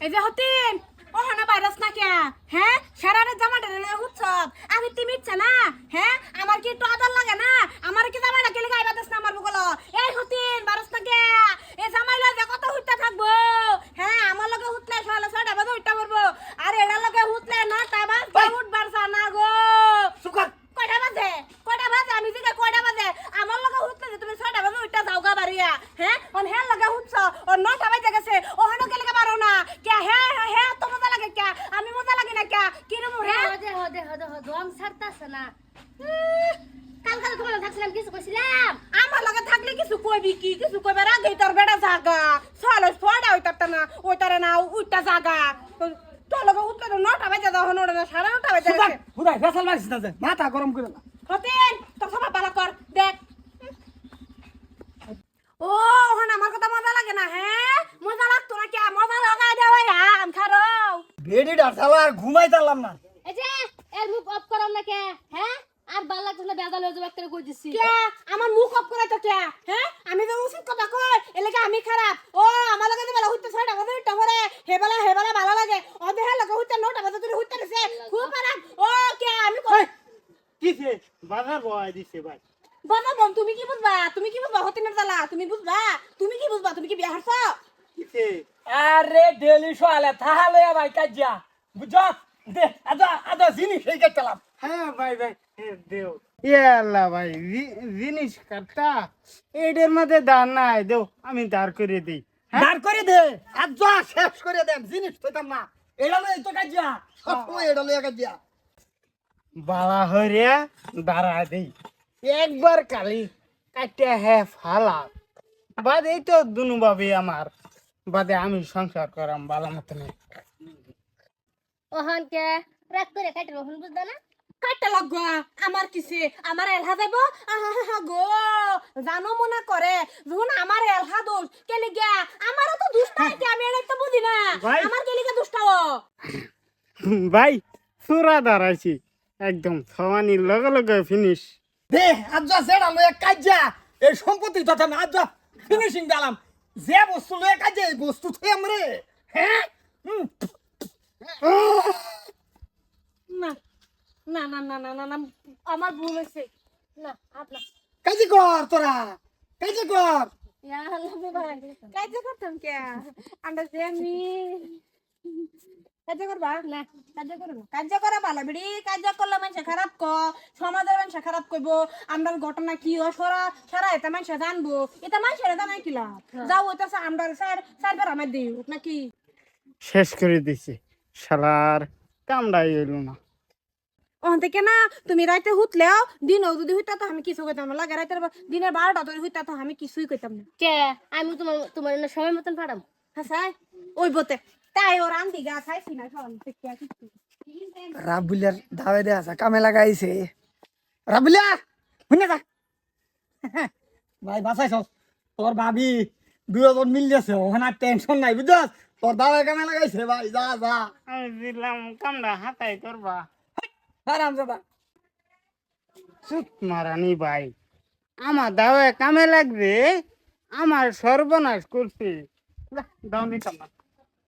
এই যে হতিন ও হানা ভাইরাস না কে হ্যাঁ সারারে জামাটা উৎসব আমি তিমিচ্ছে না হ্যাঁ? আমার কি একটু আদর লাগে না আমার কি জামাটা কেলে গাইবা দেস না আমার বুকলো এই হতিন ভাইরাস না কে এই জামাইলা যে কত হুইতে থাকব হ্যাঁ আমার লগে হুতলে সকালে ছয়টা বাজে উঠতে পারব আর এটার লগে হুতলে নটা বাজে উঠবার না গো সুকার কয়টা বাজে কয়টা বাজে আমি জিজ্ঞাসা কয়টা বাজে আমার লগে হুতলে যে তুমি ছয়টা বাজে উঠতে যাও গা বাড়িয়া হ্যাঁ অন হ্যাঁ লগে হুতছ ও নটা বাজে গেছে ও হানো কেলে পারো না কে হ্যাঁ হ্যাঁ হ্যাঁ তো মজা লাগে কে আমি মজা লাগে না কে কি রে মোরে হদে হদে হদে হদে দম ছাড়তাছে না। কাল কাল তোমার থাকছিলাম কিছু কইছিলাম? আমার লগে থাকলে কিছু কইবি কি? কিছু কইবার আগে তোর বেটা জাগা। ছয়লো ছয়টা হইতারটা না ওইটারে না উইটা জাগা। তোর লগে উঠতে তো নটা বাজে দাও হনো না সাড়ে নটা বাজে হুদাই ফেসাল মারিস না যে মাথা গরম করে না। তোর ভালো কর দেখ। ও আমার কথা মজা লাগে না হ্যাঁ? মজা লাগতো না কে মজা লাগাই দেওয়াই আম খারো। আর ঘুমাই পারলাম না। এর মুখ অফ করাম না কে? হ্যাঁ? আর ভালো লাগছে না বেজাল হয়ে যাবে একটা কই দিছি কে? আমার মুখ অফ করে তো কে? হ্যাঁ? আমি তো উচিত কথা কই এলাকা আমি খারাপ। ও আমার লগে বেলা হইতে ছয়টা বাজে উঠতে পারে হেবেলা হেবেলা ভালো লাগে। ও দেহে লগে হইতে নটা বাজে তুই হইতে দিছে। খুব খারাপ। ও কে? আমি কই? কিসে বাজার বয় দিছে ভাই। বাবা বম তুমি কি বুঝবা? তুমি কি বুঝবা হতে না জ্বালা? তুমি বুঝবা? তুমি কি বুঝবা? তুমি কি বিয়া হারছো? কিসে আরে ডেলি সকালে তাহলে ভাই কাজিয়া। বুঝছ? দে আদা আদা জিনিস এই কাটলাম হ্যাঁ ভাই ভাই দেও। ইয়াল্লা ভাই জিনিস কাটটা এটার মধ্যে দাঁড় নাই দেও আমি দাঁড় করে দিই। দাঁড় করে দে আর যা শেষ করে দেন জিনিস পেতাম না। এটা লই তো কাজিয়া সবসময় এটা লই কাজিয়া। বালা হরিয়া দাঁড়া দেই। একবার কালি কাটিয়া হে ফালা। বাদ এই তো দুনু ভাবি আমার। বাদে আমি সংসার করাম বালা মতন। ওহন কে? রাত করে কাটে ওহন বুঝদা না? কাটতে লাগবো আমার কিসে? আমার এলহা যাইব আহা গো জানো মনে করে যখন আমার এলহা দোষ। কেলে গিয়া? আমারও তো দুষ্ট নাই কি? আমি এটা তো বুঝি না। ভাই। আমার কেলে গিয়া দুষ্টাও ভাই সুরা দাঁড়াইছি। একদম সমানির লগে লগে ফিনিশ দে যা সেটা লই কাজিয়া এই সম্পত্তি কথা না আজ যা ফিনিশিং দিলাম। যে বস্তু লই কাজিয়া এই বস্তু থই আমরে। হ্যাঁ? হুম। না না না না না না না আমার ভুল হয়েছে। না আপনার কাজি কর তোরা কাজি কর। কাজ করতাম কে? আমরা যে আমি কাজ করবা? না কাজ করো না। করা ভালো বিড়ি কাজ করলে মানুষ খারাপ ক সমাজের মানুষ খারাপ কইব আমরা ঘটনা কি ও সরা সারা এটা মানুষ জানব। এটা মানুষের জানাই কিলা যাও ওইটা আমরা স্যার স্যার আমার দিও নাকি? শেষ করে দিছি। শালার কামড়াই এলো না। ওখান থেকে না তুমি রাইতে হুতলেও দিনও যদি হইতা তো আমি কিছু কইতাম না। লাগে রাইতের দিনের বারোটা ধরে হইতা তো আমি কিছুই কইতাম না। কে? আমি তোমার তোমার না সময় মতন পাঠাম। হ্যাঁ সাই ওই বতে তাই ওর আন্দি গা খাইছি না থেকে রাবুলিয়ার ধাবে দে আসা কামে লাগাইছে। রাবুলিয়া শুনে যা। ভাই বাসাইছ তোর ভাবি দুজন মিলিয়েছে ওখানে টেনশন নাই বুঝছস? তোর দাদা কামে লাগাইছে ভাই যা যা। আমি দিলাম কামড়া হাতাই করবা আরাম দাদা চুপ মারানি ভাই। আমার দাওয়া কামে লাগবে আমার সর্বনাশ করছি। দাও নি না।